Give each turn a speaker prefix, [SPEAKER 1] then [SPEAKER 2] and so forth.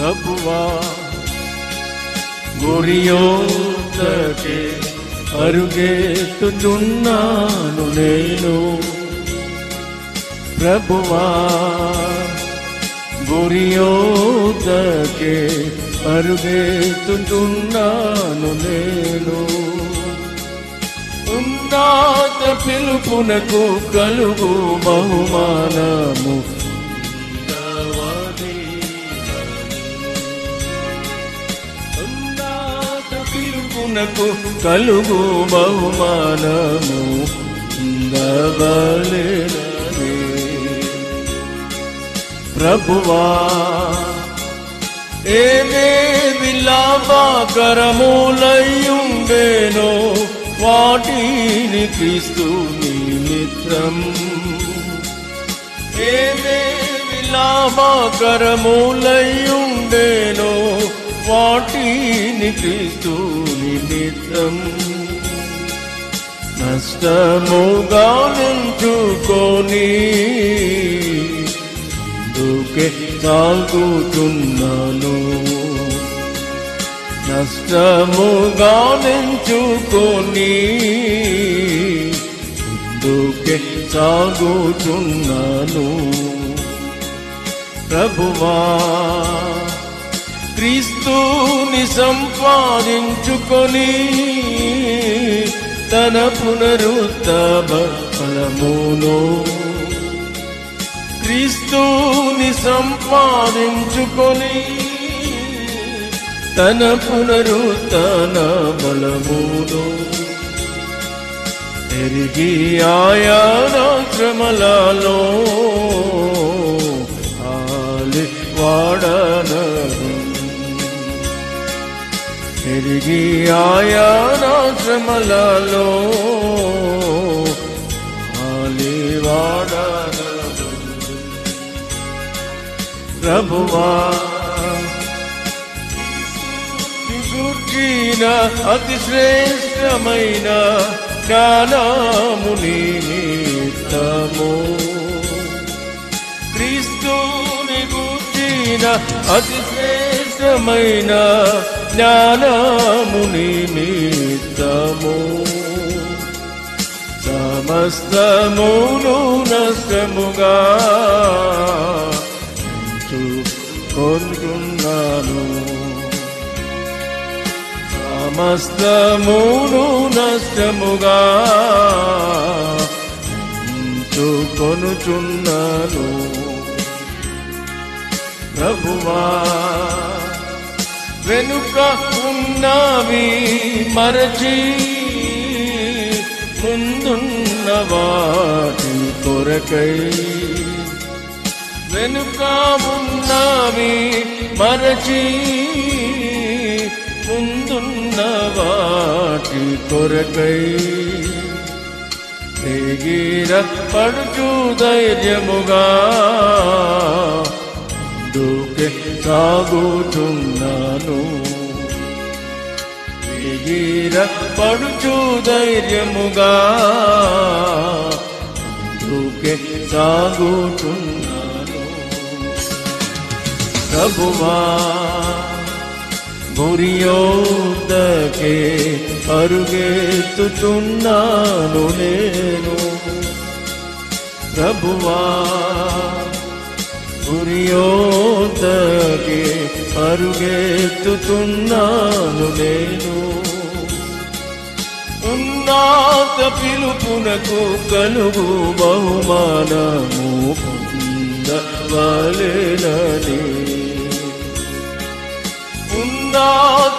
[SPEAKER 1] ప్రభువా గురియోతకే అరుగెత్తుతున్నాను నేను ప్రభువా గురియోతకే అరుగెత్తుతున్నాను నేను ఉన్నత పిలుపునకు కలుగు బహుమానము ఉన్నత పిలుపునకు కలుగు బహుమానము ఉండవలెనని. ప్రభువా ఏమేమి లాభకరములయ్యుండేనో వాటిని క్రీస్తు నిమిత్రం ఏమేమి లాభకరములయ్యుండేనో వాటిని క్రీస్తు నిమిత్తం నష్టముగా నుంచుకొని అందుకే సాగుతున్నాను నష్టముగా నుంచుకొని అందుకే సాగుతున్నాను ప్రభువా క్రీస్తుని సంపాదించుకొని తన పునరుత్థాన ఫలమును క్రీస్తుని సంపాదించుకొని తన పునరుత్తన బలమును తిరిగి ఆయా శ్రమలలో ఆలి వాడా తిరిగి ఆయన శ్రమలలో ఆలివాడ ప్రభువా గుర్చిన అతి శ్రేష్టమైన జ్ఞానము నిమిత్తము. క్రీస్తుని గుర్చిన అతి శ్రేష్టమైన జ్ఞానము నిమిత్తము సమస్తమును నష్టముగా కొనుకున్నాను సమస్తమును నష్టముగా కొనుచున్నాను ప్రభువా వెనుక ఉన్నవి మరచి ముందున్న వాటి కొరకై. వెనుక ఉన్నవి మరచి ముందున్న వాటి కొరకై. ఎగిర పడుచు ధైర్యముగా సాగుతున్నాను ఎగిర పడుచు ధైర్యముగా ముందుకే సాగుతున్నాను ప్రభువా గురియోదకే అరుగెత్తుతున్నాను నేను. ప్రభువా గురియోదకే అరుగెత్తుతున్నాను నేను. ఉన్నాత పిలుపునకు కలుగు బహుమానము పొందవలెనని ఉన్నత